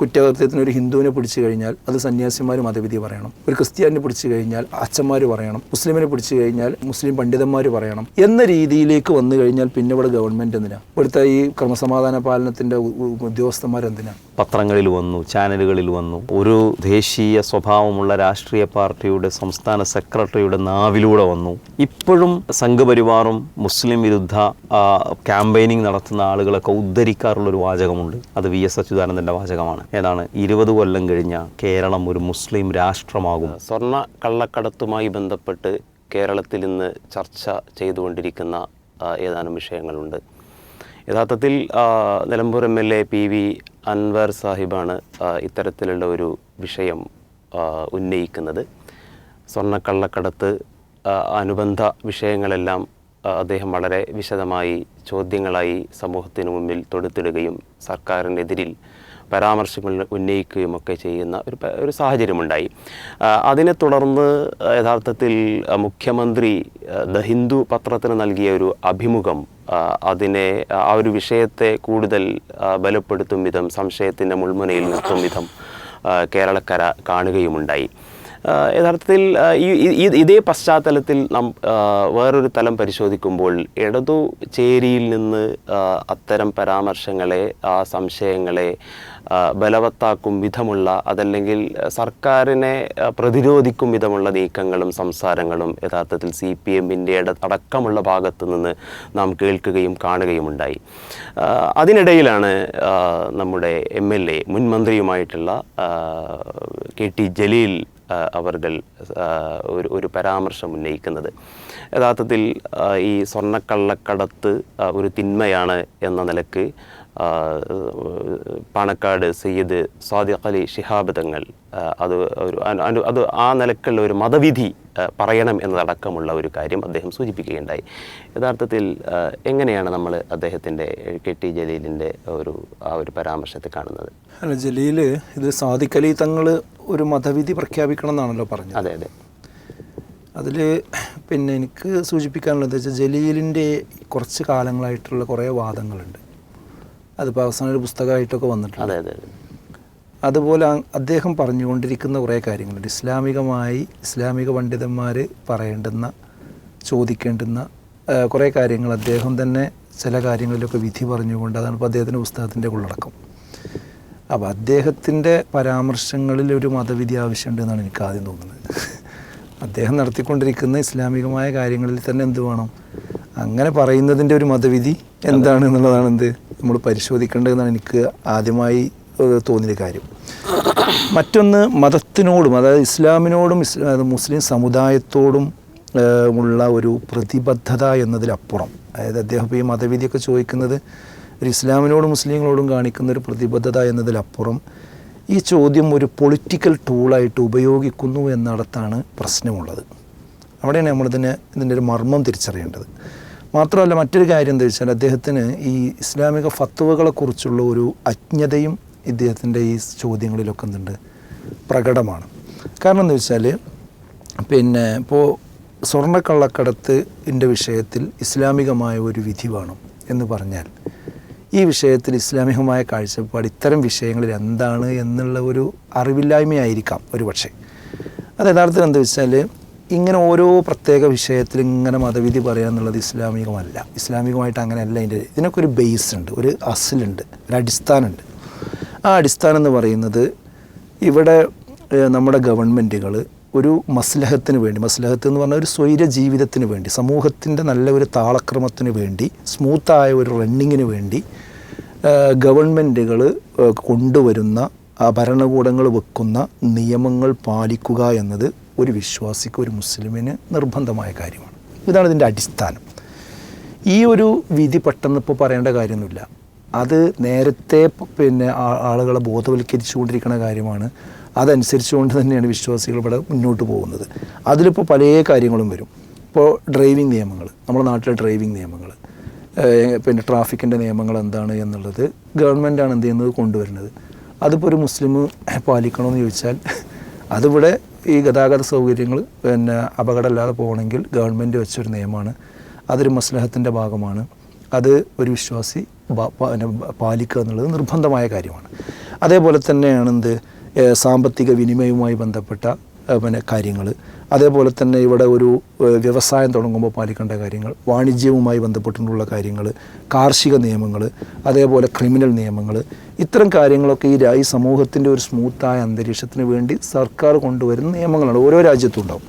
കുറ്റകൃത്യത്തിന് ഒരു ഹിന്ദുവിനെ പിടിച്ചു കഴിഞ്ഞാൽ അത് സന്യാസിമാർ മതവിധി പറയണം. ഒരു ക്രിസ്ത്യാനിനെ പിടിച്ചു കഴിഞ്ഞാൽ അച്ഛന്മാർ പറയണം. മുസ്ലിമിനെ പിടിച്ചു കഴിഞ്ഞാൽ മുസ്ലിം പണ്ഡിതന്മാർ പറയണം. എന്ന രീതിയിലേക്ക് വന്നു കഴിഞ്ഞാൽ പിന്നെ ഇവിടെ ഗവൺമെന്റ് എന്തിനാ? ഇവിടുത്തെ ഈ ക്രമസമാധാന പാലനത്തിന്റെ ഉദ്യോഗസ്ഥന്മാർ എന്തിനാ? പത്രങ്ങളിൽ വന്നു ചാനലുകളിൽ വന്നു. ഒരു ദേശീയ സ്വഭാവമുള്ള രാഷ്ട്രീയ പാർട്ടിയുടെ സംസ്ഥാന സെക്രട്ടറിയുടെ നാവിലൂടെ വന്നു. ഇപ്പോഴും സംഘപരിവാറും മുസ്ലിം വിരുദ്ധ ക്യാമ്പയിനിങ് നടത്തുന്ന ആളുകളൊക്കെ ഉദ്ധരിക്കാറുള്ള ഒരു വാചകമുണ്ട്. അത് വി എസ് അച്യുതാനന്ദന്റെ വാചകമാണ്. ഏതാണ്? ഇരുപത് കൊല്ലം കഴിഞ്ഞ കേരളം ഒരു മുസ്ലിം രാഷ്ട്രമാകും. സ്വർണ കള്ളക്കടത്തുമായി ബന്ധപ്പെട്ട് കേരളത്തിൽ ഇന്ന് ചർച്ച ചെയ്തുകൊണ്ടിരിക്കുന്ന ഏതാനും വിഷയങ്ങളുണ്ട്. യഥാർത്ഥത്തിൽ Nilambur M L A P V Anvar സാഹിബാണ് ഇത്തരത്തിലുള്ള ഒരു വിഷയം ഉന്നയിക്കുന്നത്. സ്വർണക്കള്ളക്കടത്ത് അനുബന്ധ വിഷയങ്ങളെല്ലാം അദ്ദേഹം വളരെ വിശദമായി ചോദ്യങ്ങളായി സമൂഹത്തിന് മുമ്പിൽ തൊടുത്തിടുകയും സർക്കാരിനെതിരിൽ പരാമർശങ്ങൾ ഉന്നയിക്കുകയും ഒക്കെ ചെയ്യുന്ന ഒരു ഒരു സാഹചര്യമുണ്ടായി. അതിനെ തുടർന്ന് യഥാർത്ഥത്തിൽ മുഖ്യമന്ത്രി ദ ഹിന്ദു പത്രത്തിന് നൽകിയ ഒരു അഭിമുഖം അതിനെ ആ ഒരു വിഷയത്തെ കൂടുതൽ ബലപ്പെടുത്തും വിധം സംശയത്തിന്റെ മുൾമുനയിൽ നിർത്തും വിധം കേരളക്കര കാണുകയുമുണ്ടായി. യഥാർത്ഥത്തിൽ ഈ ഇതേ പശ്ചാത്തലത്തിൽ നാം വേറൊരു തലം പരിശോധിക്കുമ്പോൾ ഇടതു ചേരിയിൽ നിന്ന് അത്തരം പരാമർശങ്ങളെ ആ സംശയങ്ങളെ ബലവത്താക്കും വിധമുള്ള അതല്ലെങ്കിൽ സർക്കാരിനെ പ്രതിരോധിക്കും വിധമുള്ള നീക്കങ്ങളും സംസാരങ്ങളും യഥാർത്ഥത്തിൽ സി പി എമ്മിന്റെ അടക്കമുള്ള ഭാഗത്തു നിന്ന് നാം കേൾക്കുകയും കാണുകയുമുണ്ടായി. അതിനിടയിലാണ് നമ്മുടെ എം എൽ എ മുൻ മന്ത്രിയുമായിട്ടുള്ള കെ ടി ജലീൽ അവർകൾ ഒരു ഒരു പരാമർശം ഉന്നയിക്കുന്നത്. യഥാർത്ഥത്തിൽ ഈ സ്വർണക്കള്ളക്കടത്ത് ഒരു തിന്മയാണ് എന്ന നിലയ്ക്ക് പാണക്കാട് സയ്യിദ് സാദിഖ് അലി ശിഹാബ് തങ്ങൾ അത് ഒരു അത് ആ നിലക്കുള്ള ഒരു മതവിധി പറയണം എന്നതടക്കമുള്ള ഒരു കാര്യം അദ്ദേഹം സൂചിപ്പിക്കുകയുണ്ടായി. യഥാർത്ഥത്തിൽ എങ്ങനെയാണ് നമ്മൾ അദ്ദേഹത്തിന്റെ കെ ടി ജലീലിന്റെ ഒരു ആ ഒരു പരാമർശത്തെ കാണുന്നത്? അല്ല ജലീൽ ഇത് സാധിക്കലി അലി തങ്ങൾ ഒരു മതവിധി പ്രഖ്യാപിക്കണം എന്നാണല്ലോ പറഞ്ഞത്. അതെ അതെ. അതിൽ പിന്നെ എനിക്ക് സൂചിപ്പിക്കാനുള്ളത് വെച്ചാൽ ജലീലിന്റെ കുറച്ച് കാലങ്ങളായിട്ടുള്ള കുറേ വാദങ്ങളുണ്ട്. അതിപ്പോൾ അവസാനം ഒരു പുസ്തകമായിട്ടൊക്കെ വന്നിട്ടുണ്ട്. അതെ അതെ. അതുപോലെ അദ്ദേഹം പറഞ്ഞുകൊണ്ടിരിക്കുന്ന കുറേ കാര്യങ്ങളുണ്ട്. ഇസ്ലാമികമായി ഇസ്ലാമിക പണ്ഡിതന്മാർ പറയേണ്ടുന്ന ചോദിക്കേണ്ടുന്ന കുറേ കാര്യങ്ങൾ അദ്ദേഹം തന്നെ ചില കാര്യങ്ങളിലൊക്കെ വിധി പറഞ്ഞുകൊണ്ട് അതാണ് ഇപ്പോൾ അദ്ദേഹത്തിന്റെ പുസ്തകത്തിന്റെ ഉള്ളടക്കം അപ്പോൾ അദ്ദേഹത്തിന്റെ പരാമർശങ്ങളിൽ ഒരു മതവിധി ആവശ്യമുണ്ടെന്നാണ് എനിക്ക് ആദ്യം തോന്നുന്നത്. അദ്ദേഹം നടത്തിക്കൊണ്ടിരിക്കുന്ന ഇസ്ലാമികമായ കാര്യങ്ങളിൽ തന്നെ എന്ത് വേണം? അങ്ങനെ പറയുന്നതിന്റെ ഒരു മതവിധി എന്താണ് എന്നുള്ളതാണ് എന്ത്? നമ്മൾ പരിശോധിക്കേണ്ടതെന്നാണ് എനിക്ക് ആദ്യമായി തോന്നിയ കാര്യം. മറ്റൊന്ന് മതത്തിനോടും അതായത് ഇസ്ലാമിനോടും ഇസ് മുസ്ലിം സമുദായത്തോടും ഉള്ള ഒരു പ്രതിബദ്ധത എന്നതിലപ്പുറം. അതായത് അദ്ദേഹം ഈ മതവിധിയൊക്കെ ചോദിക്കുന്നത് ഒരു ഇസ്ലാമിനോടും മുസ്ലിങ്ങളോടും കാണിക്കുന്ന ഒരു പ്രതിബദ്ധത എന്നതിലപ്പുറം ഈ ചോദ്യം ഒരു പൊളിറ്റിക്കൽ ടൂളായിട്ട് ഉപയോഗിക്കുന്നു എന്നിടത്താണ് പ്രശ്നമുള്ളത്. അവിടെയാണ് നമ്മളിതിനെ ഇതിന്റെ ഒരു മർമ്മം തിരിച്ചറിയേണ്ടത്. മാത്രമല്ല മറ്റൊരു കാര്യം എന്താ വെച്ചാൽ അദ്ദേഹത്തിന് ഈ ഇസ്ലാമിക ഫത്വകളെക്കുറിച്ചുള്ള ഒരു അജ്ഞതയും ഇദ്ദേഹത്തിന്റെ ഈ ചോദ്യങ്ങളിലൊക്കെ എന്തുണ്ട്? പ്രകടമാണ്. കാരണം എന്ന് വെച്ചാൽ പിന്നെ ഇപ്പോൾ സ്വർണക്കള്ളക്കടത്ത് ഇന്റെ വിഷയത്തിൽ ഇസ്ലാമികമായ ഒരു വിധി വേണം എന്ന് പറഞ്ഞാൽ ഈ വിഷയത്തിൽ ഇസ്ലാമികമായ കാഴ്ചപ്പാട് ഇത്തരം വിഷയങ്ങളിൽ എന്താണ് എന്നുള്ള ഒരു അറിവില്ലായ്മയായിരിക്കാം ഒരു പക്ഷേ. അത് യഥാർത്ഥത്തിൽ എന്താ വെച്ചാൽ ഇങ്ങനെ ഓരോ പ്രത്യേക വിഷയത്തിൽ ഇങ്ങനെ മതവിധി പറയുക എന്നുള്ളത് ഇസ്ലാമികമല്ല. ഇസ്ലാമികമായിട്ട് അങ്ങനെയല്ല. അതിന്റെ ഇതിനൊക്കെ ഒരു ബേസ് ഉണ്ട് ഒരു അസിലുണ്ട് ഒരു അടിസ്ഥാനമുണ്ട് ആ അടിസ്ഥാനം എന്ന് പറയുന്നത് ഇവിടെ നമ്മുടെ ഗവൺമെന്റുകൾ ഒരു മസ്ലഹത്തിന് വേണ്ടി മസ്ലഹത്ത് എന്ന് പറഞ്ഞാൽ ഒരു സ്വൈര ജീവിതത്തിന് വേണ്ടി സമൂഹത്തിന്റെ നല്ല ഒരു താളക്രമത്തിന് വേണ്ടി സ്മൂത്തായ ഒരു റണ്ണിങ്ങിന് വേണ്ടി ഗവൺമെന്റുകൾ കൊണ്ടുവരുന്ന ആ ഭരണകൂടങ്ങൾ വെക്കുന്ന നിയമങ്ങൾ പാലിക്കുക എന്നത് ഒരു വിശ്വാസിക്ക് ഒരു മുസ്ലിമിന് നിർബന്ധമായ കാര്യമാണ്. ഇതാണ് ഇതിന്റെ അടിസ്ഥാനം. ഈ ഒരു വിധി പെട്ടെന്ന് ഇപ്പോൾ പറയേണ്ട കാര്യമൊന്നുമില്ല. അത് നേരത്തെ പിന്നെ ആളുകളെ ബോധവൽക്കരിച്ചുകൊണ്ടിരിക്കുന്ന കാര്യമാണ്. അതനുസരിച്ചുകൊണ്ട് തന്നെയാണ് വിശ്വാസികൾ ഇവിടെ മുന്നോട്ട് പോകുന്നത്. അതിലിപ്പോൾ പല കാര്യങ്ങളും വരും. ഇപ്പോൾ ഡ്രൈവിംഗ് നിയമങ്ങൾ നമ്മുടെ നാട്ടിലെ ഡ്രൈവിംഗ് നിയമങ്ങൾ പിന്നെ ട്രാഫിക്കിന്റെ നിയമങ്ങൾ എന്താണ് എന്നുള്ളത് ഗവൺമെന്റാണ് എന്ത് ചെയ്യുന്നത്? കൊണ്ടുവരുന്നത്. അതിപ്പോൾ ഒരു മുസ്ലിം പാലിക്കണമെന്ന് ചോദിച്ചാൽ അതിവിടെ ഈ ഗതാഗത സൗകര്യങ്ങൾ പിന്നെ അപകടമില്ലാതെ പോകണമെങ്കിൽ ഗവൺമെന്റ് വെച്ചൊരു നിയമമാണ്. അതൊരു മസ്ലഹത്തിന്റെ ഭാഗമാണ്. അത് ഒരു വിശ്വാസി പാലിക്കുക എന്നുള്ളത് നിർബന്ധമായ കാര്യമാണ്. അതേപോലെ തന്നെയാണ് എന്ത് സാമ്പത്തിക വിനിമയവുമായി ബന്ധപ്പെട്ട പിന്നെ കാര്യങ്ങൾ അതേപോലെ തന്നെ ഇവിടെ ഒരു വ്യവസായം തുടങ്ങുമ്പോൾ പാലിക്കേണ്ട കാര്യങ്ങൾ വാണിജ്യവുമായി ബന്ധപ്പെട്ടിട്ടുള്ള കാര്യങ്ങൾ കാർഷിക നിയമങ്ങൾ അതേപോലെ ക്രിമിനൽ നിയമങ്ങൾ ഇത്തരം കാര്യങ്ങളൊക്കെ ഈ രാജ്യ സമൂഹത്തിന്റെ ഒരു സ്മൂത്തായ അന്തരീക്ഷത്തിന് വേണ്ടി സർക്കാർ കൊണ്ടുവരുന്ന നിയമങ്ങളാണ് ഓരോ രാജ്യത്തും ഉണ്ടാവും.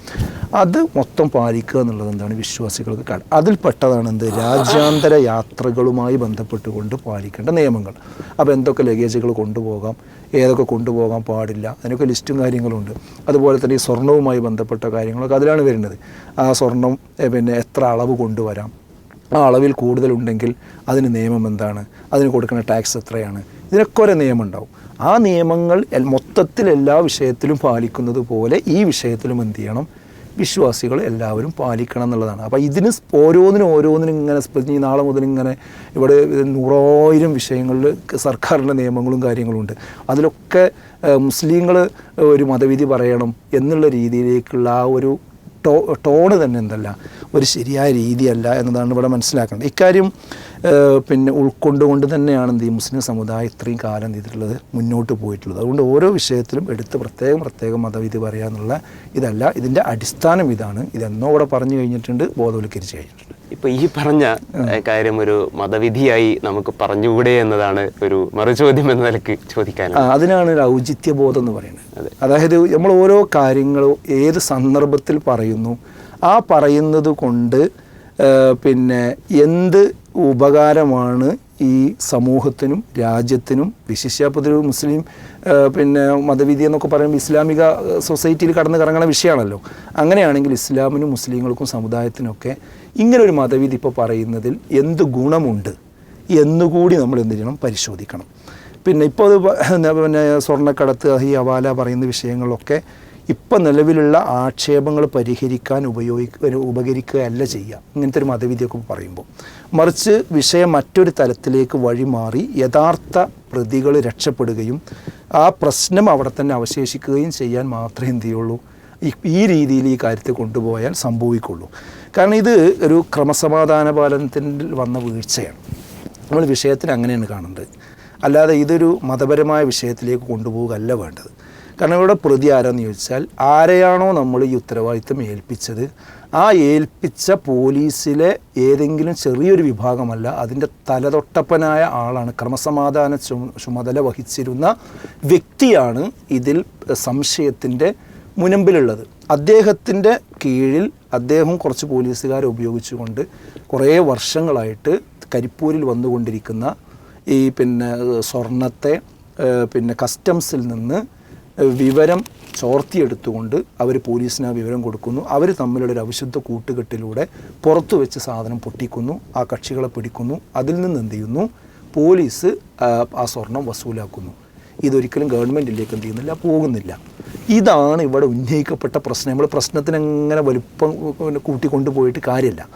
അത് മൊത്തം പാലിക്കുക എന്നുള്ളത് എന്താണ് വിശ്വാസികൾക്ക് അതിൽപ്പെട്ടതാണ് എന്ത്? രാജ്യാന്തര യാത്രകളുമായി ബന്ധപ്പെട്ടുകൊണ്ട് പാലിക്കേണ്ട നിയമങ്ങൾ. അപ്പോൾ എന്തൊക്കെ ലഗേജുകൾ കൊണ്ടുപോകാം? ഏതൊക്കെ കൊണ്ടുപോകാൻ പാടില്ല. അതിനൊക്കെ ലിസ്റ്റും കാര്യങ്ങളുണ്ട്. അതുപോലെ തന്നെ ഈ സ്വർണവുമായി ബന്ധപ്പെട്ട കാര്യങ്ങളൊക്കെ അതിലാണ് വരുന്നത്. ആ സ്വർണം പിന്നെ എത്ര അളവ് കൊണ്ടുവരാം. ആ അളവിൽ കൂടുതലുണ്ടെങ്കിൽ അതിന് നിയമം എന്താണ്? അതിന് കൊടുക്കുന്ന ടാക്സ് എത്രയാണ്? ഇതിനൊക്കെ ഒരു നിയമം ഉണ്ടാവും ആ നിയമങ്ങൾ മൊത്തത്തിൽ എല്ലാ വിഷയത്തിലും പാലിക്കുന്നത് പോലെ ഈ വിഷയത്തിലും എന്ത് ചെയ്യണം? വിശ്വാസികൾ എല്ലാവരും പാലിക്കണം എന്നുള്ളതാണ്. അപ്പോൾ ഇതിന് ഓരോന്നിനും ഓരോന്നിനും ഇങ്ങനെ ഈ നാളെ മുതൽ ഇങ്ങനെ ഇവിടെ നൂറായിരം വിഷയങ്ങളിൽ സർക്കാരിന്റെ നിയമങ്ങളും കാര്യങ്ങളും ഉണ്ട്. അതിലൊക്കെ മുസ്ലിങ്ങൾ ഒരു മതവിധി പറയണം എന്നുള്ള രീതിയിലേക്കുള്ള ആ ഒരു ടോ ടോണ് തന്നെ എന്തല്ല. ഒരു ശരിയായ രീതിയല്ല എന്നതാണ് ഇവിടെ മനസ്സിലാക്കേണ്ടത് ഇക്കാര്യം പിന്നെ ഉൾക്കൊണ്ടുകൊണ്ട് തന്നെയാണ് എന്ത് ഈ മുസ്ലിം സമുദായം ഇത്രയും കാലം ചെയ്തിട്ടുള്ളത് മുന്നോട്ട് പോയിട്ടുള്ളത്. അതുകൊണ്ട് ഓരോ വിഷയത്തിലും എടുത്ത് പ്രത്യേകം പ്രത്യേകം മതവിധി പറയാന്നുള്ള ഇതല്ല. ഇതിന്റെ അടിസ്ഥാനം ഇതാണ്. ഇതെന്നോ കൂടെ പറഞ്ഞു കഴിഞ്ഞിട്ടുണ്ട് ബോധവൽക്കരിച്ച് കഴിഞ്ഞിട്ടുണ്ട്. ഇപ്പോൾ ഈ പറഞ്ഞ കാര്യം ഒരു മതവിധിയായി നമുക്ക് പറഞ്ഞുകൂടെ എന്നതാണ് ഒരു മറുചോദ്യം എന്ന നിലയ്ക്ക് ചോദിക്കാൻ അതിനാണ് ഒരു ഔചിത്യബോധം എന്ന് പറയുന്നത്. അതായത് നമ്മൾ ഓരോ കാര്യങ്ങളും ഏത് സന്ദർഭത്തിൽ പറയുന്നു ആ പറയുന്നത് കൊണ്ട് പിന്നെ എന്ത് ഉപകാരമാണ് ഈ സമൂഹത്തിനും രാജ്യത്തിനും വിശിഷ്യ പൊതു മുസ്ലിം പിന്നെ മതവിധി എന്നൊക്കെ പറയുമ്പോൾ ഇസ്ലാമിക സൊസൈറ്റിയിൽ കടന്നു കറങ്ങുന്ന വിഷയമാണല്ലോ. അങ്ങനെയാണെങ്കിൽ ഇസ്ലാമിനും മുസ്ലിങ്ങൾക്കും സമുദായത്തിനൊക്കെ ഇങ്ങനെ ഒരു മതവിധി ഇപ്പോൾ പറയുന്നതിൽ എന്ത് ഗുണമുണ്ട്? എന്നുകൂടി നമ്മൾ എന്ത് ചെയ്യണം? പരിശോധിക്കണം. പിന്നെ ഇപ്പോൾ അത് പിന്നെ സ്വർണക്കടത്ത് ഈ അവാല പറയുന്ന വിഷയങ്ങളൊക്കെ ഇപ്പം നിലവിലുള്ള ആക്ഷേപങ്ങൾ പരിഹരിക്കാൻ ഉപയോഗിക്കുക ഉപകരിക്കുകയല്ല ചെയ്യുക. ഇങ്ങനത്തെ ഒരു മതവിധിയൊക്കെ പറയുമ്പോൾ. മറിച്ച് വിഷയം മറ്റൊരു തലത്തിലേക്ക് വഴിമാറി യഥാർത്ഥ പ്രതികൾ രക്ഷപ്പെടുകയും ആ പ്രശ്നം അവിടെ തന്നെ അവശേഷിക്കുകയും ചെയ്യാൻ മാത്രമേ എന്ത് ചെയ്യുള്ളൂ? ഈ രീതിയിൽ ഈ കാര്യത്തെ കൊണ്ടുപോയാൽ സംഭവിക്കുള്ളൂ. കാരണം ഇത് ഒരു ക്രമസമാധാന പാലനത്തിൽ വന്ന വീഴ്ചയാണ്. നമ്മൾ വിഷയത്തിന് അങ്ങനെയാണ് കാണേണ്ടത്. അല്ലാതെ ഇതൊരു മതപരമായ വിഷയത്തിലേക്ക് കൊണ്ടുപോവുകയല്ല വേണ്ടത്. കാരണം ഇവിടെ പ്രതി ആരാന്ന് ചോദിച്ചാൽ ആരെയാണോ നമ്മൾ ഈ ഉത്തരവാദിത്തം ഏൽപ്പിച്ചത്? ആ ഏൽപ്പിച്ച പോലീസിലെ ഏതെങ്കിലും ചെറിയൊരു വിഭാഗമല്ല അതിന്റെ തലതൊട്ടപ്പനായ ആളാണ് ക്രമസമാധാന ചുമ- ചുമതല വഹിച്ചിരുന്ന വ്യക്തിയാണ് ഇതിൽ സംശയത്തിന്റെ മുനമ്പിലുള്ളത്. അദ്ദേഹത്തിന്റെ കീഴിൽ അദ്ദേഹം കുറച്ച് പോലീസുകാരെ ഉപയോഗിച്ചുകൊണ്ട് കുറേ വർഷങ്ങളായിട്ട് കരിപ്പൂരിൽ വന്നുകൊണ്ടിരിക്കുന്ന ഈ പിന്നെ സ്വർണത്തെ പിന്നെ കസ്റ്റംസിൽ നിന്ന് വിവരം ചോർത്തിയെടുത്തുകൊണ്ട് അവർ പോലീസിന് ആ വിവരം കൊടുക്കുന്നു. അവർ തമ്മിലുള്ള ഒരു അവിശുദ്ധ കൂട്ടുകെട്ടിലൂടെ പുറത്തു വെച്ച് സാധനം പൊട്ടിക്കുന്നു. ആ കക്ഷികളെ പിടിക്കുന്നു. അതിൽ നിന്ന് എന്ത് ചെയ്യുന്നു? പോലീസ് ആ, സ്വർണം വസൂലാക്കുന്നു. ഇതൊരിക്കലും ഗവൺമെന്റിലേക്ക് എന്ത് ചെയ്യുന്നില്ല പോകുന്നില്ല. ഇതാണ് ഇവിടെ ഉന്നയിക്കപ്പെട്ട പ്രശ്നം. നമ്മൾ പ്രശ്നത്തിന് എങ്ങനെ വലുപ്പം കൂട്ടിക്കൊണ്ടുപോയിട്ട് കാര്യമില്ല.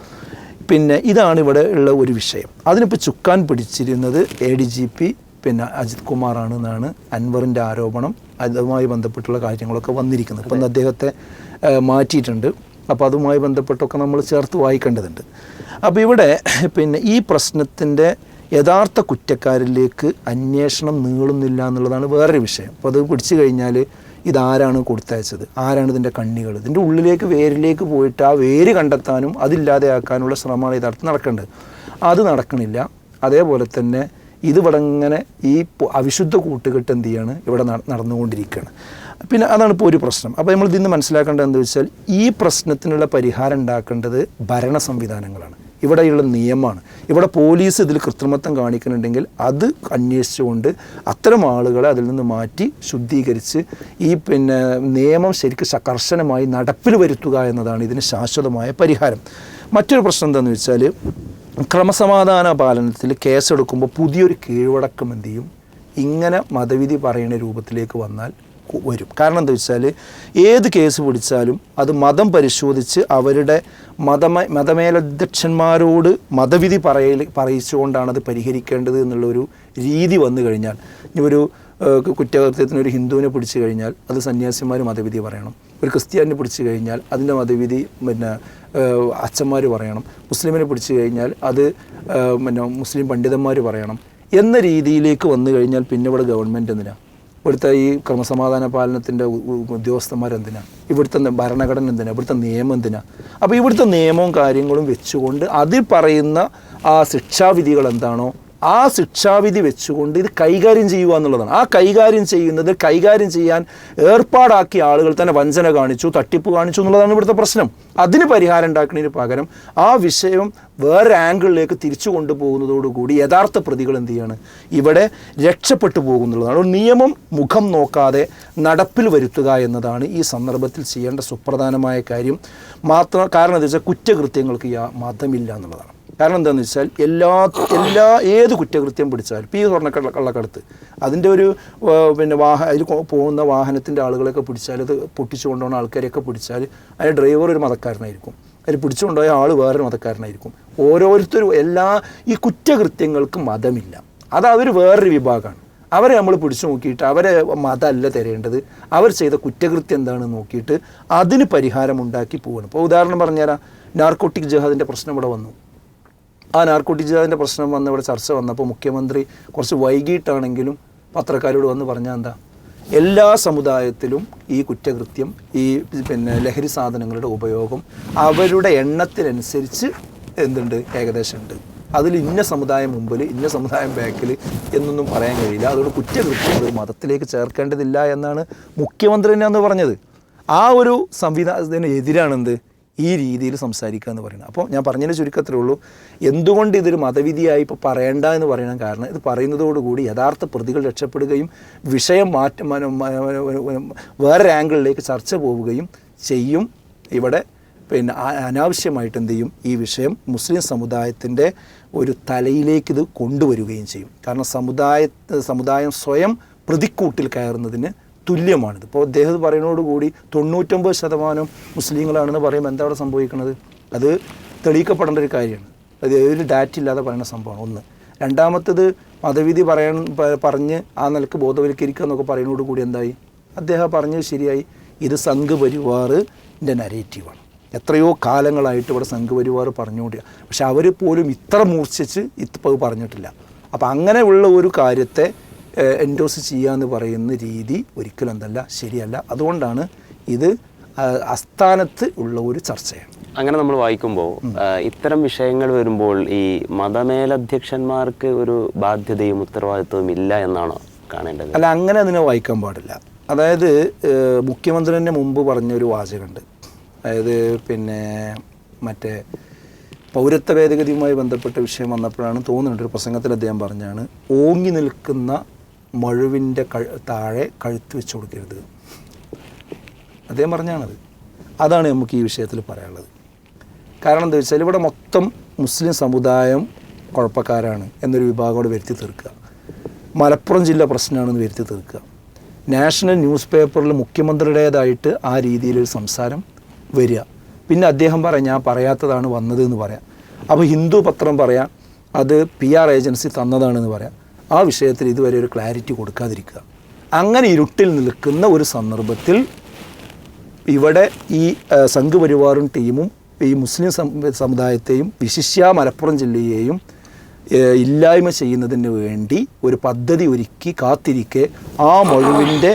പിന്നെ ഇതാണ് ഇവിടെ ഉള്ള ഒരു വിഷയം. അതിനിപ്പോൾ ചുക്കാൻ പിടിച്ചിരുന്നത് എ ഡി ജി പി പിന്നെ അജിത് കുമാറാണ് എന്നാണ് അൻവറിന്റെ ആരോപണം. അതുമായി ബന്ധപ്പെട്ടുള്ള കാര്യങ്ങളൊക്കെ വന്നിരിക്കുന്നത്. ഇപ്പം അദ്ദേഹത്തെ മാറ്റിയിട്ടുണ്ട്. അപ്പോൾ അതുമായി ബന്ധപ്പെട്ടൊക്കെ നമ്മൾ ചേർത്ത് വായിക്കേണ്ടതുണ്ട്. അപ്പോൾ ഇവിടെ പിന്നെ ഈ പ്രശ്നത്തിന്റെ യഥാർത്ഥ കുറ്റക്കാരിലേക്ക് അന്വേഷണം നീളുന്നില്ല എന്നുള്ളതാണ് വേറൊരു വിഷയം. അപ്പോൾ അത് പിടിച്ചു കഴിഞ്ഞാൽ ഇതാരാണ് കൊടുത്തയച്ചത്? ആരാണ് ഇതിന്റെ കണ്ണികൾ? ഇതിന്റെ ഉള്ളിലേക്ക് വേരിലേക്ക് പോയിട്ട് ആ വേര് കണ്ടെത്താനും അതില്ലാതെയാക്കാനുള്ള ശ്രമമാണ് യഥാർത്ഥം നടക്കേണ്ടത്. അത് നടക്കണില്ല. അതേപോലെ തന്നെ ഇതിവിടെ ഇങ്ങനെ ഈ അവിശുദ്ധ കൂട്ടുകെട്ട് എന്ത് ചെയ്യാണ്? ഇവിടെ നട- നടന്നുകൊണ്ടിരിക്കുകയാണ്. പിന്നെ അതാണ് ഇപ്പോൾ ഒരു പ്രശ്നം. അപ്പോൾ നമ്മൾ ഇതിൽ നിന്ന് മനസ്സിലാക്കേണ്ടത് എന്താ വെച്ചാൽ ഈ പ്രശ്നത്തിനുള്ള പരിഹാരം ഉണ്ടാക്കേണ്ടത് ഭരണ സംവിധാനങ്ങളാണ്. ഇവിടെയുള്ള നിയമമാണ്. ഇവിടെ പോലീസ് ഇതിൽ കൃത്രിമത്വം കാണിക്കുന്നുണ്ടെങ്കിൽ അത് അന്വേഷിച്ചുകൊണ്ട് അത്തരം ആളുകളെ അതിൽ നിന്ന് മാറ്റി ശുദ്ധീകരിച്ച് ഈ പിന്നെ നിയമം ശരിക്കും കർശനമായി നടപ്പിൽ വരുത്തുക എന്നതാണ് ഇതിന് ശാശ്വതമായ പരിഹാരം. മറ്റൊരു പ്രശ്നം എന്താണെന്ന് വെച്ചാൽ ക്രമസമാധാന പാലനത്തിൽ കേസെടുക്കുമ്പോൾ പുതിയൊരു കീഴ്വടക്കം എന്ത് ചെയ്യും? ഇങ്ങനെ മതവിധി പറയുന്ന രൂപത്തിലേക്ക് വന്നാൽ വരും. കാരണം എന്താ വെച്ചാൽ ഏത് കേസ് പിടിച്ചാലും അത് മതം പരിശോധിച്ച് അവരുടെ മതമ മതമേലധ്യക്ഷന്മാരോട് മതവിധി പറയൽ പറയിച്ചുകൊണ്ടാണ് അത് പരിഹരിക്കേണ്ടത് എന്നുള്ളൊരു രീതി വന്നു കഴിഞ്ഞാൽ ഒരു കുറ്റകൃത്യത്തിന് ഒരു ഹിന്ദുവിനെ പിടിച്ചു കഴിഞ്ഞാൽ അത് സന്യാസിമാർ മതവിധി പറയണം. ഒരു ക്രിസ്ത്യാനിനെ പിടിച്ചു കഴിഞ്ഞാൽ അതിന്റെ മതവിധി പിന്നെ അച്ഛന്മാർ പറയണം. മുസ്ലിമിനെ പിടിച്ചു കഴിഞ്ഞാൽ അത് പിന്നെ മുസ്ലിം പണ്ഡിതന്മാർ പറയണം. എന്ന രീതിയിലേക്ക് വന്നു കഴിഞ്ഞാൽ പിന്നെ ഇവിടെ ഗവൺമെന്റ് എന്തിനാ? ഇവിടുത്തെ ഈ ക്രമസമാധാന പാലനത്തിന്റെ ഉദ്യോഗസ്ഥന്മാരെന്തിനാ ഇവിടുത്തെ ഭരണഘടന എന്തിനാ? ഇവിടുത്തെ നിയമം എന്തിനാ? അപ്പോൾ ഇവിടുത്തെ നിയമവും കാര്യങ്ങളും വെച്ചുകൊണ്ട് അതിൽ പറയുന്ന ആ ശിക്ഷാവിധികൾ എന്താണോ ആ ശിക്ഷാവിധി വെച്ചുകൊണ്ട് ഇത് കൈകാര്യം ചെയ്യുക എന്നുള്ളതാണ്. ആ കൈകാര്യം ചെയ്യുന്നത് കൈകാര്യം ചെയ്യാൻ ഏർപ്പാടാക്കിയ ആളുകൾ തന്നെ വഞ്ചന കാണിച്ചു തട്ടിപ്പ് കാണിച്ചു എന്നുള്ളതാണ് ഇവിടുത്തെ പ്രശ്നം. അതിന് പരിഹാരം ഉണ്ടാക്കുന്നതിന് പകരം ആ വിഷയം വേറെ ആംഗിളിലേക്ക് തിരിച്ചു കൊണ്ടുപോകുന്നതോടുകൂടി യഥാർത്ഥ പ്രതികൾ എന്ത് ചെയ്യാണ്? ഇവിടെ രക്ഷപ്പെട്ടു പോകുന്നുള്ളതാണ്. നിയമം മുഖം നോക്കാതെ നടപ്പിൽ വരുത്തുക എന്നതാണ് ഈ സന്ദർഭത്തിൽ ചെയ്യേണ്ട സുപ്രധാനമായ കാര്യം. മാത്രം കാരണം എന്താ വെച്ചാൽ കുറ്റകൃത്യങ്ങൾക്ക് മതമില്ല എന്നുള്ളതാണ്. കാരണം എന്താണെന്ന് വെച്ചാൽ എല്ലാ എല്ലാ ഏത് കുറ്റകൃത്യം പിടിച്ചാലും ഈ സ്വർണക്കള്ള കള്ളക്കടത്ത് അതിന്റെ ഒരു പിന്നെ വാഹന അതിൽ പോകുന്ന വാഹനത്തിന്റെ ആളുകളെയൊക്കെ പിടിച്ചാൽ അത് പൊട്ടിച്ചു കൊണ്ടുപോകുന്ന ആൾക്കാരെയൊക്കെ പിടിച്ചാൽ അതിന്റെ ഡ്രൈവർ ഒരു മതക്കാരനായിരിക്കും. അതിൽ പിടിച്ചുകൊണ്ടുപോയ ആൾ വേറൊരു മതക്കാരനായിരിക്കും. ഓരോരുത്തരും എല്ലാ ഈ കുറ്റകൃത്യങ്ങൾക്ക് മതമില്ല. അത് അവർ വേറൊരു വിഭാഗമാണ്. അവരെ നമ്മൾ പിടിച്ചു നോക്കിയിട്ട് അവരെ മതമല്ല തരേണ്ടത്. അവർ ചെയ്ത കുറ്റകൃത്യം എന്താണെന്ന് നോക്കിയിട്ട് അതിന് പരിഹാരം ഉണ്ടാക്കി പോകണം ഇപ്പോൾ ഉദാഹരണം പറഞ്ഞുതരാം. നാർക്കോട്ടിക് ജഹാദിന്റെ പ്രശ്നം ഇവിടെ വന്നു. ആ നാർക്കോട്ടിക് ജഹാദിന്റെ പ്രശ്നം വന്ന് ഇവിടെ ചർച്ച വന്നപ്പോൾ മുഖ്യമന്ത്രി കുറച്ച് വൈകിട്ടാണെങ്കിലും പത്രക്കാരോട് വന്ന് പറഞ്ഞാൽ എന്താ? എല്ലാ സമുദായത്തിലും ഈ കുറ്റകൃത്യം ഈ പിന്നെ ലഹരി സാധനങ്ങളുടെ ഉപയോഗം അവരുടെ എണ്ണത്തിനനുസരിച്ച് എന്തുണ്ട്? ഏകദേശം ഉണ്ട്. അതിൽ ഇന്ന സമുദായം മുമ്പിൽ ഇന്ന സമുദായം ബാക്കിൽ എന്നൊന്നും പറയാൻ കഴിയില്ല. അതുകൊണ്ട് കുറ്റകൃത്യം ഒരു മതത്തിലേക്ക് ചേർക്കേണ്ടതില്ല എന്നാണ് മുഖ്യമന്ത്രി തന്നെ അന്ന് പറഞ്ഞത്. ആ ഒരു സംവിധാനത്തിന് എതിരാണെന്ത് ഈ രീതിയിൽ സംസാരിക്കുക എന്ന് പറയുന്നത്. അപ്പോൾ ഞാൻ പറഞ്ഞതിന് ചുരുക്കത്രേ ഉള്ളൂ. എന്തുകൊണ്ട് ഇതൊരു മതവിധിയായി ഇപ്പോൾ പറയേണ്ട എന്ന് പറയണം കാരണം ഇത് പറയുന്നതോടുകൂടി യഥാർത്ഥ പ്രതികൾ രക്ഷപ്പെടുകയും വിഷയം മാറ്റം വേറൊരു ആംഗിളിലേക്ക് ചർച്ച പോവുകയും ചെയ്യും. ഇവിടെ പിന്നെ അനാവശ്യമായിട്ട് എന്ത് ചെയ്യും? ഈ വിഷയം മുസ്ലിം സമുദായത്തിന്റെ ഒരു തലയിലേക്ക് ഇത് കൊണ്ടുവരികയും ചെയ്യും. കാരണം സമുദായ സമുദായം സ്വയം പ്രതിക്കൂട്ടിൽ കയറുന്നതിന് തുല്യമാണിത്. ഇപ്പോൾ അദ്ദേഹം പറയുന്നതോടുകൂടി തൊണ്ണൂറ്റൊമ്പത് ശതമാനം മുസ്ലിങ്ങളാണെന്ന് പറയുമ്പോൾ എന്താ അവിടെ സംഭവിക്കുന്നത്? അത് തെളിയിക്കപ്പെടേണ്ട ഒരു കാര്യമാണ്. അത് ഒരു ഡാറ്റ ഇല്ലാതെ പറയുന്ന സംഭവമാണ്. ഒന്ന്. രണ്ടാമത്തത് മതവിധി പറയാൻ പറഞ്ഞ് ആ നിലയ്ക്ക് ബോധവൽക്കരിക്കുക എന്നൊക്കെ പറയുന്നതോടുകൂടി എന്തായി? അദ്ദേഹം പറഞ്ഞത് ശരിയായി. ഇത് സംഘപരിവാറിന്റെ നരേറ്റീവാണ് എത്രയോ കാലങ്ങളായിട്ട് ഇവിടെ സംഘപരിവാർ പറഞ്ഞുകൊണ്ടിരിക്കുക പക്ഷെ അവർ പോലും ഇത്ര മൂർച്ഛിച്ച് ഇപ്പോൾ പറഞ്ഞിട്ടില്ല. അപ്പോൾ അങ്ങനെയുള്ള ഒരു കാര്യത്തെ എൻഡോസ് ചെയ്യുക എന്ന് പറയുന്ന രീതി ഒരിക്കലും എന്തല്ല ശരിയല്ല. അതുകൊണ്ടാണ് ഇത് അസ്ഥാനത്ത് ഉള്ള ഒരു ചർച്ചയാണ്. അങ്ങനെ നമ്മൾ വായിക്കുമ്പോൾ ഇത്തരം വിഷയങ്ങൾ വരുമ്പോൾ ഈ മതമേലധ്യക്ഷന്മാർക്ക് ഒരു ബാധ്യതയും ഉത്തരവാദിത്വവും ഇല്ല എന്നാണോ കാണേണ്ടത്? അല്ല അങ്ങനെ അതിനെ വായിക്കാൻ പാടില്ല. അതായത് മുഖ്യമന്ത്രിന്റെ മുമ്പ് പറഞ്ഞൊരു വാചകമുണ്ട്. അതായത് പിന്നെ മറ്റേ പൗരത്വ ഭേദഗതിയുമായി ബന്ധപ്പെട്ട വിഷയം വന്നപ്പോഴാണ് തോന്നുന്നുണ്ട് ഒരു പ്രസംഗത്തിൽ അദ്ദേഹം പറഞ്ഞാണ് ഓങ്ങി നിൽക്കുന്ന മഴുവിന്റെ താഴെ കഴുത്ത് വെച്ച് കൊടുക്കരുത്. അദ്ദേഹം പറഞ്ഞാണത്. അതാണ് നമുക്ക് ഈ വിഷയത്തിൽ പറയാനുള്ളത്. കാരണം എന്താ വെച്ചാൽ ഇവിടെ മൊത്തം മുസ്ലിം സമുദായം കുഴപ്പക്കാരാണ് എന്നൊരു വിഭാഗത്തോട് വരുത്തി തീർക്കുക. മലപ്പുറം ജില്ല പ്രശ്നമാണെന്ന് വരുത്തി തീർക്കുക. നാഷണൽ ന്യൂസ് പേപ്പറിൽ മുഖ്യമന്ത്രിയുടേതായിട്ട് ആ രീതിയിലൊരു സംസാരം വരിക. പിന്നെ അദ്ദേഹം പറയാം ഞാൻ പറയാത്തതാണ് വന്നത് എന്ന് പറയാം. അപ്പോൾ ഹിന്ദു പത്രം പറയാം അത് പി ആർ ഏജൻസി തന്നതാണെന്ന് പറയാം. ആ വിഷയത്തിൽ ഇതുവരെ ഒരു ക്ലാരിറ്റി കൊടുക്കാതിരിക്കുക. അങ്ങനെ ഇരുട്ടിൽ നിൽക്കുന്ന ഒരു സന്ദർഭത്തിൽ ഇവിടെ ഈ സംഘപരിവാറും ടീമും ഈ മുസ്ലിം സമുദായത്തെയും വിശിഷ്യ മലപ്പുറം ജില്ലയെയും ഇല്ലായ്മ ചെയ്യുന്നതിന് വേണ്ടി ഒരു പദ്ധതി ഒരുക്കി കാത്തിരിക്കെ ആ മൊഴിവിന്റെ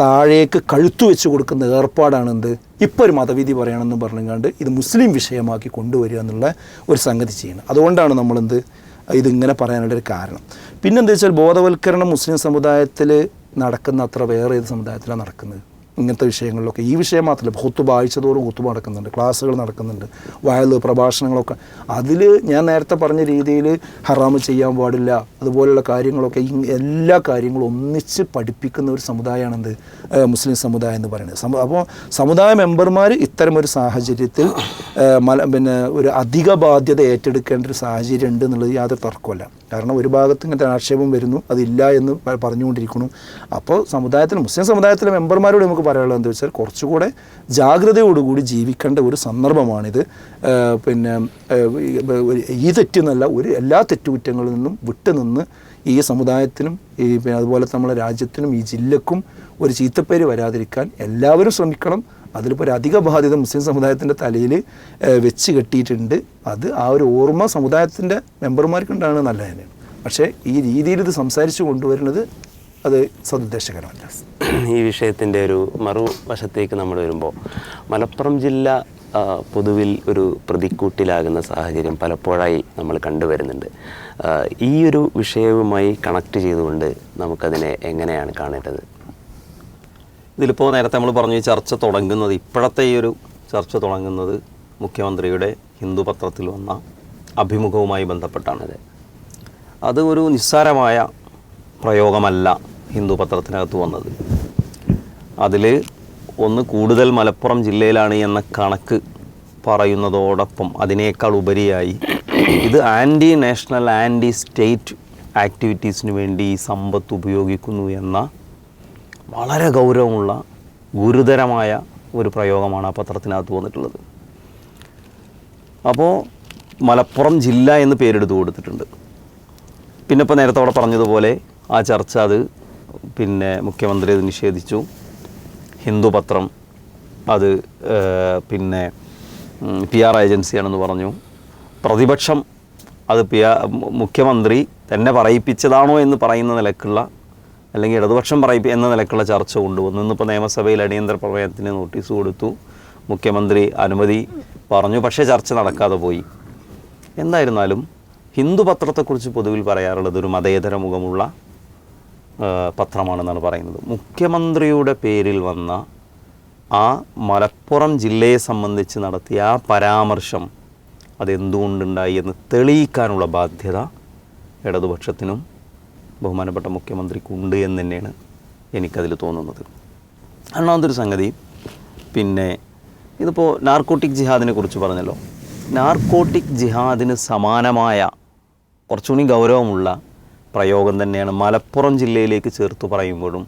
താഴേക്ക് കഴുത്തു വെച്ച് കൊടുക്കുന്ന ഏർപ്പാടാണെന്ത്? ഇപ്പോൾ ഒരു മതവിധി പറയണമെന്ന് പറഞ്ഞുകൊണ്ട് ഇത് മുസ്ലിം വിഷയമാക്കി കൊണ്ടുവരിക എന്നുള്ള ഒരു സംഗതി ചെയ്യണം. അതുകൊണ്ടാണ് നമ്മളെന്ത് ഇതിങ്ങനെ പറയാനുള്ള ഒരു കാരണം. പിന്നെന്താ വെച്ചാൽ ബോധവൽക്കരണം മുസ്ലിം സമുദായത്തിൽ നടക്കുന്ന അത്ര വേറെ ഏത് സമുദായത്തിലാണ് നടക്കുന്നത്? ഇങ്ങനത്തെ വിഷയങ്ങളിലൊക്കെ. ഈ വിഷയം മാത്രമല്ല കുത്തുബ ആഴ്ചതോറും കുത്തുബ നടക്കുന്നുണ്ട് ക്ലാസ്സുകൾ നടക്കുന്നുണ്ട് വയൽ പ്രഭാഷണങ്ങളൊക്കെ. അതിൽ ഞാൻ നേരത്തെ പറഞ്ഞ രീതിയിൽ ഹറാമ് ചെയ്യാൻ പാടില്ല അതുപോലെയുള്ള കാര്യങ്ങളൊക്കെ എല്ലാ കാര്യങ്ങളും ഒന്നിച്ച് പഠിപ്പിക്കുന്ന ഒരു സമുദായമാണ് എന്ത്? മുസ്ലിം സമുദായം എന്ന് പറയുന്നത്. അപ്പോൾ സമുദായ മെമ്പർമാർ ഇത്തരമൊരു സാഹചര്യത്തിൽ മല പിന്നെ ഒരു അധിക ബാധ്യത ഏറ്റെടുക്കേണ്ട ഒരു സാഹചര്യം ഉണ്ട് എന്നുള്ളത് യാതൊരു തർക്കമല്ല കാരണം ഒരു ഭാഗത്ത് ഇങ്ങനത്തെ ആക്ഷേപം വരുന്നു അതില്ല എന്ന് പറഞ്ഞുകൊണ്ടിരിക്കുന്നു. അപ്പോൾ സമുദായത്തിൽ മുസ്ലിം സമുദായത്തിലെ മെമ്പർമാരോട് നമുക്ക് പറയാനുള്ളത് എന്താ വെച്ചാൽ കുറച്ചുകൂടെ ജാഗ്രതയോടുകൂടി ജീവിക്കേണ്ട ഒരു സന്ദർഭമാണിത്. പിന്നെ ഈ തെറ്റെന്നല്ല ഒരു എല്ലാ തെറ്റുകുറ്റങ്ങളിൽ നിന്നും വിട്ടുനിന്ന് ഈ സമുദായത്തിനും ഈ അതുപോലെ നമ്മുടെ രാജ്യത്തിനും ഈ ജില്ലക്കും ഒരു ചീത്തപ്പേര് വരാതിരിക്കാൻ എല്ലാവരും ശ്രമിക്കണം. അതിലിപ്പോൾ ഒരു അധിക ബാധ്യത മുസ്ലിം സമുദായത്തിന്റെ തലയിൽ വെച്ച് കെട്ടിയിട്ടുണ്ട്. അത് ആ ഒരു ഓർമ്മ സമുദായത്തിന്റെ മെമ്പർമാർക്കുണ്ടാണ് നല്ല പക്ഷേ ഈ രീതിയിൽ ഇത് സംസാരിച്ച് കൊണ്ടുവരുന്നത് അത് സതുദ്ദേശകരമല്ല ഈ വിഷയത്തിന്റെ ഒരു മറുവശത്തേക്ക് നമ്മൾ വരുമ്പോൾ മലപ്പുറം ജില്ല പൊതുവിൽ ഒരു പ്രതിക്കൂട്ടിലാകുന്ന സാഹചര്യം പലപ്പോഴായി നമ്മൾ കണ്ടുവരുന്നുണ്ട്. ഈ ഒരു വിഷയവുമായി കണക്ട് ചെയ്തുകൊണ്ട് നമുക്കതിനെ എങ്ങനെയാണ് കാണേണ്ടത്? ഇതിലിപ്പോൾ നേരത്തെ നമ്മൾ പറഞ്ഞു ഈ ചർച്ച തുടങ്ങുന്നത് ഇപ്പോഴത്തെ ഈ ഒരു ചർച്ച തുടങ്ങുന്നത് മുഖ്യമന്ത്രിയുടെ ഹിന്ദു പത്രത്തിൽ വന്ന അഭിമുഖവുമായി ബന്ധപ്പെട്ടാണ്. അത് ഒരു നിസ്സാരമായ പ്രയോഗമല്ല. ഹിന്ദു പത്രത്തിനകത്ത് വന്നത്. അതിൽ ഒന്ന് കൂടുതൽ മലപ്പുറം ജില്ലയിലാണ് എന്ന കണക്ക് പറയുന്നതോടൊപ്പം അതിനേക്കാൾ ഉപരിയായി ഇത് ആന്റി നാഷണൽ ആന്റി സ്റ്റേറ്റ് ആക്ടിവിറ്റീസിന് വേണ്ടി ഈ സമ്പത്ത് ഉപയോഗിക്കുന്നു എന്ന വളരെ ഗൗരവമുള്ള ഗുരുതരമായ ഒരു പ്രയോഗമാണ് ആ പത്രത്തിനകത്ത് വന്നിട്ടുള്ളത്. അപ്പോൾ മലപ്പുറം ജില്ല എന്ന് പേരെടുത്ത് കൊടുത്തിട്ടുണ്ട്. പിന്നെ ഇപ്പോൾ നേരത്തെ അവിടെ പറഞ്ഞതുപോലെ ആ ചർച്ച അത് പിന്നെ മുഖ്യമന്ത്രി അത് നിഷേധിച്ചു. ഹിന്ദു പത്രം അത് പിന്നെ പി ആർ ഏജൻസിയാണെന്ന് പറഞ്ഞു. പ്രതിപക്ഷം അത് പി മുഖ്യമന്ത്രി തന്നെ പറയിപ്പിച്ചതാണോ എന്ന് പറയുന്ന നിലക്കുള്ള അല്ലെങ്കിൽ ഇടതുപക്ഷം പറയിപ്പി എന്ന നിലക്കുള്ള ചർച്ച കൊണ്ടുവന്നു. ഇന്നിപ്പോൾ നിയമസഭയിൽ അടിയന്തര പ്രമേയത്തിന് നോട്ടീസ് കൊടുത്തു. മുഖ്യമന്ത്രി അനുമതി പറഞ്ഞു പക്ഷേ ചർച്ച നടക്കാതെ പോയി. എന്തായിരുന്നാലും ഹിന്ദു പത്രത്തെക്കുറിച്ച് പൊതുവിൽ പറയാറുള്ളത് ഒരു മതേതര മുഖമുള്ള പത്രമാണെന്നാണ് പറയുന്നത്. മുഖ്യമന്ത്രിയുടെ പേരിൽ വന്ന ആ മലപ്പുറം ജില്ലയെ സംബന്ധിച്ച് നടത്തിയ ആ പരാമർശം അതെന്തുകൊണ്ടുണ്ടായി എന്ന് തെളിയിക്കാനുള്ള ബാധ്യത ഇടതുപക്ഷത്തിനും ബഹുമാനപ്പെട്ട മുഖ്യമന്ത്രിക്കുണ്ട് എന്ന് തന്നെയാണ് എനിക്കതിൽ തോന്നുന്നത്. രണ്ടാമതൊരു സംഗതി പിന്നെ ഇതിപ്പോൾ നാർക്കോട്ടിക് ജിഹാദിനെ കുറിച്ച് പറഞ്ഞല്ലോ. നാർക്കോട്ടിക് ജിഹാദിന് സമാനമായ കുറച്ചുകൂടി ഗൗരവമുള്ള പ്രയോഗം തന്നെയാണ്. മലപ്പുറം ജില്ലയിലേക്ക് ചേർത്ത് പറയുമ്പോഴും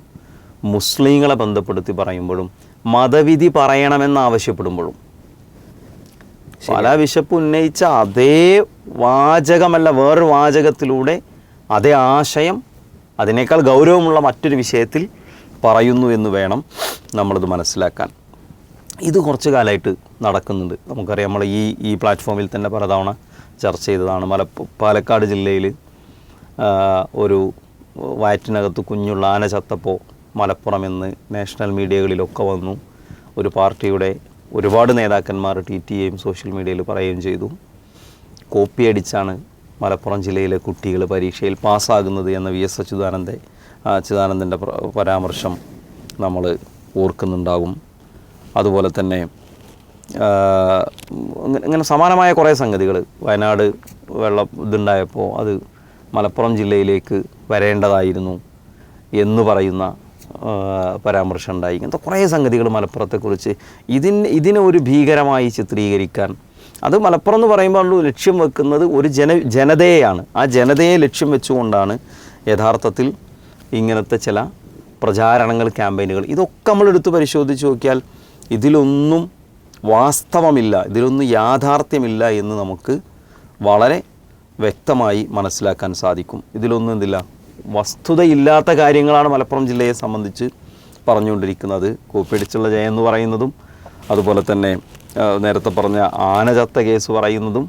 മുസ്ലിങ്ങളെ ബന്ധപ്പെടുത്തി പറയുമ്പോഴും മതവിധി പറയണമെന്ന് ആവശ്യപ്പെടുമ്പോഴും. പല ബിഷപ്പ് ഉന്നയിച്ച അതേ വാചകമല്ല വേറൊരു വാചകത്തിലൂടെ അതേ ആശയം അതിനേക്കാൾ ഗൗരവമുള്ള മറ്റൊരു വിഷയത്തിൽ പറയുന്നു എന്ന് വേണം നമ്മളത് മനസ്സിലാക്കാൻ. ഇത് കുറച്ച് കാലമായിട്ട് നടക്കുന്നുണ്ട്. നമുക്കറിയാം നമ്മൾ ഈ ഈ പ്ലാറ്റ്ഫോമിൽ തന്നെ പലതവണ ചർച്ച ചെയ്തതാണ്. മലപ്പ പാലക്കാട് ജില്ലയിൽ ഒരു വയറ്റിനകത്ത് കുഞ്ഞുള്ള ആന ചത്തപ്പോൾ മലപ്പുറം എന്ന് നാഷണൽ മീഡിയകളിലൊക്കെ വന്നു. ഒരു പാർട്ടിയുടെ ഒരുപാട് നേതാക്കന്മാർ ടി ടി എയും സോഷ്യൽ മീഡിയയിൽ പറയുകയും ചെയ്തു. കോപ്പി അടിച്ചാണ് മലപ്പുറം ജില്ലയിലെ കുട്ടികൾ പരീക്ഷയിൽ പാസ്സാകുന്നത് എന്ന വി എസ് അച്യുതാനന്ദ അച്യുതാനന്ദന്റെ പ്ര- പരാമർശം നമ്മൾ ഓർക്കുന്നുണ്ടാകും. അതുപോലെ തന്നെ ഇങ്ങനെ സമാനമായ കുറേ സംഗതികൾ. വയനാട് വെള്ളം ഇതുണ്ടായപ്പോൾ അത് മലപ്പുറം ജില്ലയിലേക്ക് വരേണ്ടതായിരുന്നു എന്ന് പറയുന്ന പരാമർശം ഉണ്ടായി ഇങ്ങനത്തെ കുറേ സംഗതികൾ മലപ്പുറത്തെക്കുറിച്ച് ഇതിന് ഇതിനെ ഒരു ഭീകരമായി ചിത്രീകരിക്കാൻ. അത് മലപ്പുറം എന്ന് പറയുമ്പോൾ ലക്ഷ്യം വെക്കുന്നത് ഒരു ജന ജനതയെയാണ്. ആ ജനതയെ ലക്ഷ്യം വെച്ചുകൊണ്ടാണ് യഥാർത്ഥത്തിൽ ഇങ്ങനത്തെ ചില പ്രചാരണങ്ങൾ ക്യാമ്പയിനുകൾ. ഇതൊക്കെ നമ്മൾ എടുത്ത് പരിശോധിച്ച് നോക്കിയാൽ ഇതിലൊന്നും വാസ്തവമില്ല ഇതിലൊന്നും യാഥാർത്ഥ്യമില്ല എന്ന് നമുക്ക് വളരെ വ്യക്തമായി മനസ്സിലാക്കാൻ സാധിക്കും. ഇതിലൊന്നും എന്തില്ല വസ്തുതയില്ലാത്ത കാര്യങ്ങളാണ് മലപ്പുറം ജില്ലയെ സംബന്ധിച്ച് പറഞ്ഞുകൊണ്ടിരിക്കുന്നത്. കോപ്പിയടിച്ചുള്ള ജയം എന്ന് പറയുന്നതും അതുപോലെ തന്നെ നേരത്തെ പറഞ്ഞ ആനചത്ത കേസ് പറയുന്നതും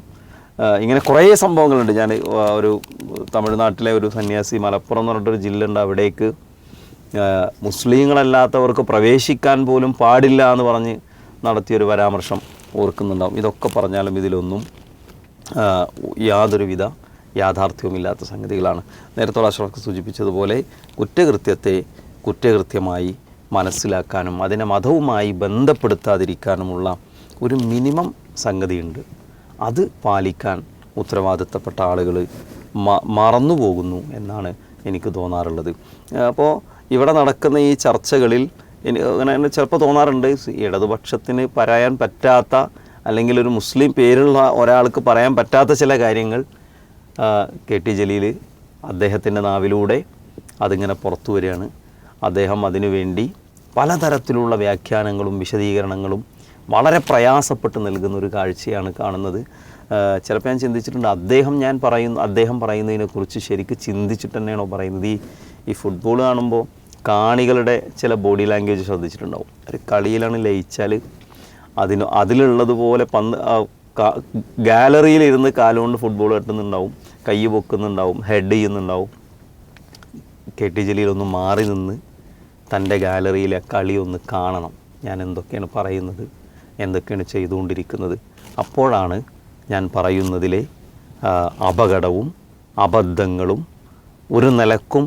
ഇങ്ങനെ കുറേ സംഭവങ്ങളുണ്ട്. ഞാൻ ഒരു തമിഴ്നാട്ടിലെ ഒരു സന്യാസി മലപ്പുറം എന്ന് പറഞ്ഞിട്ടൊരു ജില്ല ഉണ്ട് അവിടേക്ക് മുസ്ലിങ്ങളല്ലാത്തവർക്ക് പ്രവേശിക്കാൻ പോലും പാടില്ല എന്ന് പറഞ്ഞ് നടത്തിയൊരു പരാമർശം ഓർക്കുന്നുണ്ടാവും. ഇതൊക്കെ പറഞ്ഞാലും ഇതിലൊന്നും യാതൊരുവിധ യാഥാർത്ഥ്യവുമില്ലാത്ത സംഗതികളാണ്. നേരത്തെ അഷ്റഫ് സൂചിപ്പിച്ചതുപോലെ കുറ്റകൃത്യത്തെ കുറ്റകൃത്യമായി മനസ്സിലാക്കാനും അതിനെ മതവുമായി ബന്ധപ്പെടുത്താതിരിക്കാനുമുള്ള ഒരു മിനിമം സംഗതിയുണ്ട്. അത് പാലിക്കാൻ ഉത്തരവാദിത്തപ്പെട്ട ആളുകൾ മറന്നുപോകുന്നു മറന്നു പോകുന്നു എന്നാണ് എനിക്ക് തോന്നാറുള്ളത്. അപ്പോൾ ഇവിടെ നടക്കുന്ന ഈ ചർച്ചകളിൽ അങ്ങനെ ചിലപ്പോൾ തോന്നാറുണ്ട്. ഇടതുപക്ഷത്തിന് പറയാൻ പറ്റാത്ത അല്ലെങ്കിൽ ഒരു മുസ്ലിം പേരുള്ള ഒരാൾക്ക് പറയാൻ പറ്റാത്ത ചില കാര്യങ്ങൾ കെ ടി ജലീൽ അദ്ദേഹത്തിന്റെ നാവിലൂടെ അതിങ്ങനെ പുറത്തു വരികയാണ്. അദ്ദേഹം അതിനുവേണ്ടി പലതരത്തിലുള്ള വ്യാഖ്യാനങ്ങളും വിശദീകരണങ്ങളും വളരെ പ്രയാസപ്പെട്ട് നൽകുന്ന ഒരു കാഴ്ചയാണ് കാണുന്നത്. ചിലപ്പോൾ ഞാൻ ചിന്തിച്ചിട്ടുണ്ട് അദ്ദേഹം ഞാൻ പറയുന്ന അദ്ദേഹം പറയുന്നതിനെക്കുറിച്ച് ശരിക്കും ചിന്തിച്ചിട്ട് തന്നെയാണോ പറയുന്നത്? ഈ ഈ ഫുട്ബോൾ കാണുമ്പോൾ കാണികളുടെ ചില ബോഡി ലാംഗ്വേജ് ശ്രദ്ധിച്ചിട്ടുണ്ടാവും. ഒരു കളിയിലാണ് ലയിച്ചാൽ അതിന് അതിലുള്ളതുപോലെ പന്ത് ഗാലറിയിലിരുന്ന് കാലുകൊണ്ട് ഫുട്ബോൾ കെട്ടുന്നുണ്ടാവും കൈ പൊക്കുന്നുണ്ടാവും ഹെഡ് ചെയ്യുന്നുണ്ടാവും. കെ ടി ജലീലൊന്ന് മാറി നിന്ന് തന്റെ ഗാലറിയിലെ കളി ഒന്ന് കാണണം. ഞാൻ എന്തൊക്കെയാണ് പറയുന്നത് എന്തൊക്കെയാണ് ചെയ്തുകൊണ്ടിരിക്കുന്നത്. അപ്പോഴാണ് ഞാൻ പറയുന്നതിലെ അപകടവും അബദ്ധങ്ങളും ഒരു നിലക്കും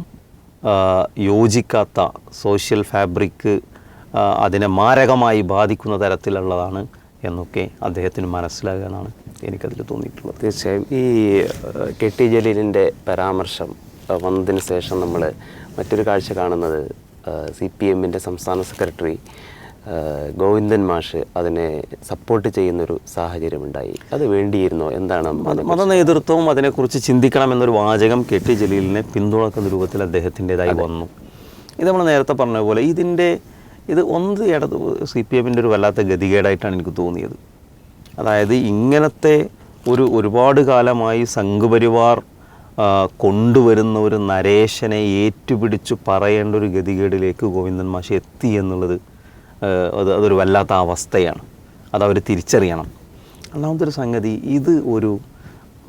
യോജിക്കാത്ത സോഷ്യൽ ഫാബ്രിക് ആ, അതിനെ മാരകമായി ബാധിക്കുന്ന തരത്തിലുള്ളതാണ് എന്നൊക്കെ അദ്ദേഹത്തിന് മനസ്സിലാകാനാണ് എനിക്കതിൽ തോന്നിയിട്ടുള്ളത്. തീർച്ചയായും. ഈ കെ ടി ജലീലിന്റെ പരാമർശം വന്നതിന് ശേഷം നമ്മൾ മറ്റൊരു കാഴ്ച കാണുന്നത് സി പി എമ്മിന്റെ സംസ്ഥാന സെക്രട്ടറി ഗോവിന്ദൻ മാഷ് അതിനെ സപ്പോർട്ട് ചെയ്യുന്നൊരു സാഹചര്യമുണ്ടായി. അത് വേണ്ടിയിരുന്നോ? എന്താണ് മത മത നേതൃത്വവും അതിനെക്കുറിച്ച് ചിന്തിക്കണം എന്നൊരു വാചകം കെ ടി ജലീലിനെ പിന്തുണക്കുന്ന രൂപത്തിൽ അദ്ദേഹത്തിന്റെതായി വന്നു. ഇത് നമ്മൾ നേരത്തെ പറഞ്ഞ പോലെ ഇതിന്റെ ഇത് ഒന്ന് ഇടത് സി പി എമ്മിന്റെ ഒരു വല്ലാത്ത ഗതികേടായിട്ടാണ് എനിക്ക് തോന്നിയത്. അതായത് ഇങ്ങനത്തെ ഒരു ഒരുപാട് കാലമായി സംഘപരിവാർ കൊണ്ടുവരുന്ന ഒരു നരേശനെ ഏറ്റുപിടിച്ചു പറയേണ്ട ഒരു ഗതികേടിലേക്ക് ഗോവിന്ദൻ മാഷി എത്തി എന്നുള്ളത് അത് അതൊരു വല്ലാത്ത അവസ്ഥയാണ്. അതവർ തിരിച്ചറിയണം. രണ്ടാമതൊരു സംഗതി ഇത് ഒരു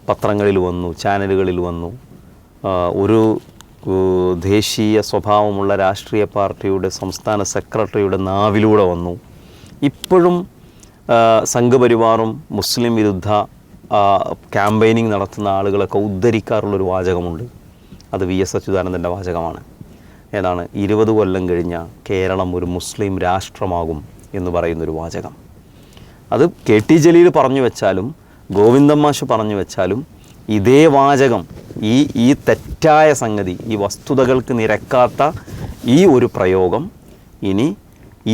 പത്രങ്ങളിൽ വന്നു ചാനലുകളിൽ വന്നു ഒരു ദേശീയ സ്വഭാവമുള്ള രാഷ്ട്രീയ പാർട്ടിയുടെ സംസ്ഥാന സെക്രട്ടറിയുടെ നാവിലൂടെ വന്നു. ഇപ്പോഴും സംഘപരിവാറും മുസ്ലിം വിരുദ്ധ ക്യാമ്പയിനിങ് നടത്തുന്ന ആളുകളൊക്കെ ഉദ്ധരിക്കാറുള്ളൊരു വാചകമുണ്ട്. അത് വി എസ് അച്യുതാനന്ദന്റെ വാചകമാണ്. ഏതാണ് ഇരുപത് കൊല്ലം കഴിഞ്ഞ കേരളം ഒരു മുസ്ലിം രാഷ്ട്രമാകും എന്ന് പറയുന്നൊരു വാചകം. അത് കെ ടി ജലീൽ പറഞ്ഞു വെച്ചാലും ഗോവിന്ദൻ മാഷ് പറഞ്ഞു വെച്ചാലും ഇതേ വാചകം ഈ ഈ തെറ്റായ സംഗതി ഈ വസ്തുതകൾക്ക് നിരക്കാത്ത ഈ ഒരു പ്രയോഗം ഇനി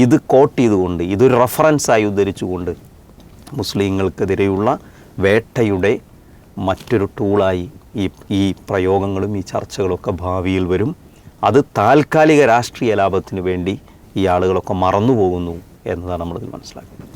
ഇത് കോട്ട് ചെയ്തുകൊണ്ട് ഇതൊരു റെഫറൻസായി ഉദ്ധരിച്ചുകൊണ്ട് മുസ്ലിങ്ങൾക്കെതിരെയുള്ള വേട്ടയുടെ മറ്റൊരു ടൂളായി ഈ ഈ പ്രയോഗങ്ങളും ഈ ചർച്ചകളൊക്കെ ഭാവിയിൽ വരും. അത് താൽക്കാലിക രാഷ്ട്രീയ ലാഭത്തിന് വേണ്ടി ഈ ആളുകളൊക്കെ മറന്നു പോകുന്നു എന്നതാണ് നമ്മളിതിൽ മനസ്സിലാക്കുന്നത്.